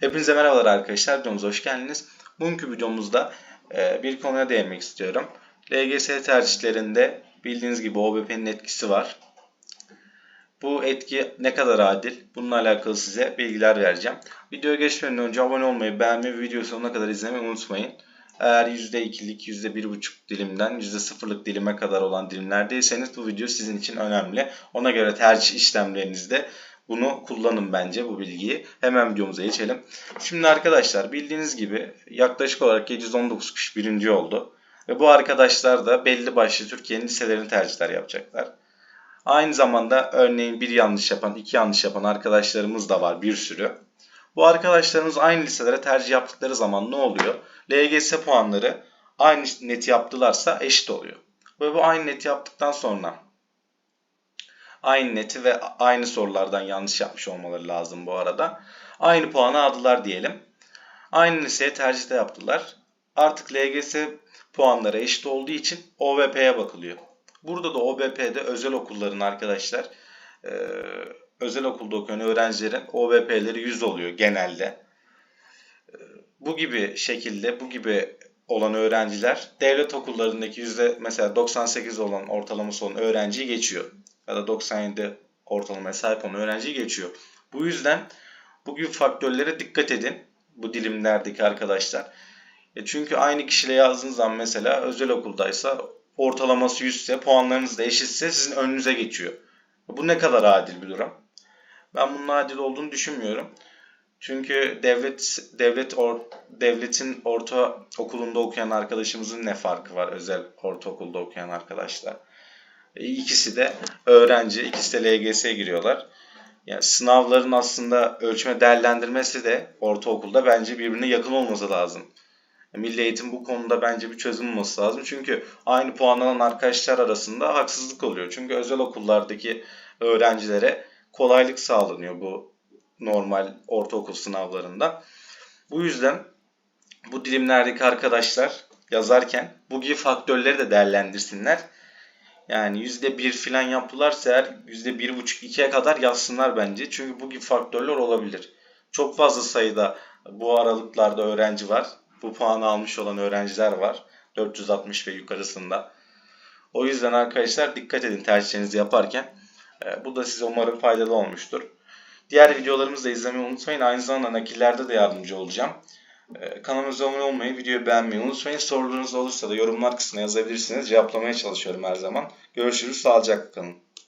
Hepinize merhabalar arkadaşlar. Videomuza hoş geldiniz. Bugünkü videomuzda e, bir konuya değinmek istiyorum. LGS tercihlerinde bildiğiniz gibi OBP'nin etkisi var. Bu etki ne kadar adil? Bununla alakalı size bilgiler vereceğim. Videoya geçmeden önce abone olmayı, beğenmeyi videoyu sonuna kadar izlemeyi unutmayın. Eğer %2'lik, %1,5 dilimden %0'lık dilime kadar olan dilimlerdeyseniz bu video sizin için önemli. Ona göre tercih işlemlerinizde bunu kullanın bence bu bilgiyi. Hemen videomuza geçelim. Şimdi arkadaşlar bildiğiniz gibi yaklaşık olarak 719 kişi birinci oldu. Ve bu arkadaşlar da belli başlı Türkiye'nin liselerini tercihler yapacaklar. Aynı zamanda örneğin bir yanlış yapan, iki yanlış yapan arkadaşlarımız da var bir sürü. Bu arkadaşlarımız aynı liselere tercih yaptıkları zaman ne oluyor? LGS puanları aynı net yaptılarsa eşit oluyor. Ve bu aynı net yaptıktan sonra aynı neti ve aynı sorulardan yanlış yapmış olmaları lazım bu arada. Aynı puanı aldılar diyelim. Aynı liseye tercihte yaptılar. Artık LGS puanları eşit olduğu için OBP'ye bakılıyor. Burada da OBP'de özel okulların arkadaşlar özel okulda okuyan öğrencilerin OBP'leri 100 oluyor genelde. Bu gibi şekilde bu gibi olan öğrenciler devlet okullarındaki yüzde mesela 98 olan ortalaması olan öğrenciyi geçiyor. Ya da 97 ortalamaya sahip olan öğrenciyi geçiyor. Bu yüzden bu gibi faktörlere dikkat edin bu dilimlerdeki arkadaşlar. E çünkü aynı kişiyle yazdığınız zaman mesela özel okuldaysa ortalaması 100 ise puanlarınız da eşitse sizin önünüze geçiyor. Bu ne kadar adil bir durum? Ben bunun adil olduğunu düşünmüyorum. Çünkü devlet devlet or, devletin orta okulunda okuyan arkadaşımızın ne farkı var özel ortaokulda okuyan arkadaşlar? E, İkisi de öğrenci, ikisi de LGS'ye giriyorlar. Yani sınavların aslında ölçme değerlendirmesi de ortaokulda bence birbirine yakın olması lazım. Milli Eğitim bu konuda bence bir çözüm olması lazım. Çünkü aynı puan alan arkadaşlar arasında haksızlık oluyor. Çünkü özel okullardaki öğrencilere kolaylık sağlanıyor bu normal ortaokul sınavlarında. Bu yüzden bu dilimlerdeki arkadaşlar yazarken bu gibi faktörleri de değerlendirsinler. Yani %1 falan yaptılarsa eğer %1,5-2'ye kadar yazsınlar bence. Çünkü bu gibi faktörler olabilir. Çok fazla sayıda bu aralıklarda öğrenci var. Bu puanı almış olan öğrenciler var. 460 ve yukarısında. O yüzden arkadaşlar dikkat edin tercihlerinizi yaparken. E, bu da size umarım faydalı olmuştur. Diğer videolarımızı da izlemeyi unutmayın. Aynı zamanda nakillerde de yardımcı olacağım. Ee, kanalımıza abone olmayı, videoyu beğenmeyi unutmayın. Sorularınız olursa da yorumlar kısmına yazabilirsiniz. Cevaplamaya çalışıyorum her zaman. Görüşürüz. Sağlıcakla kalın.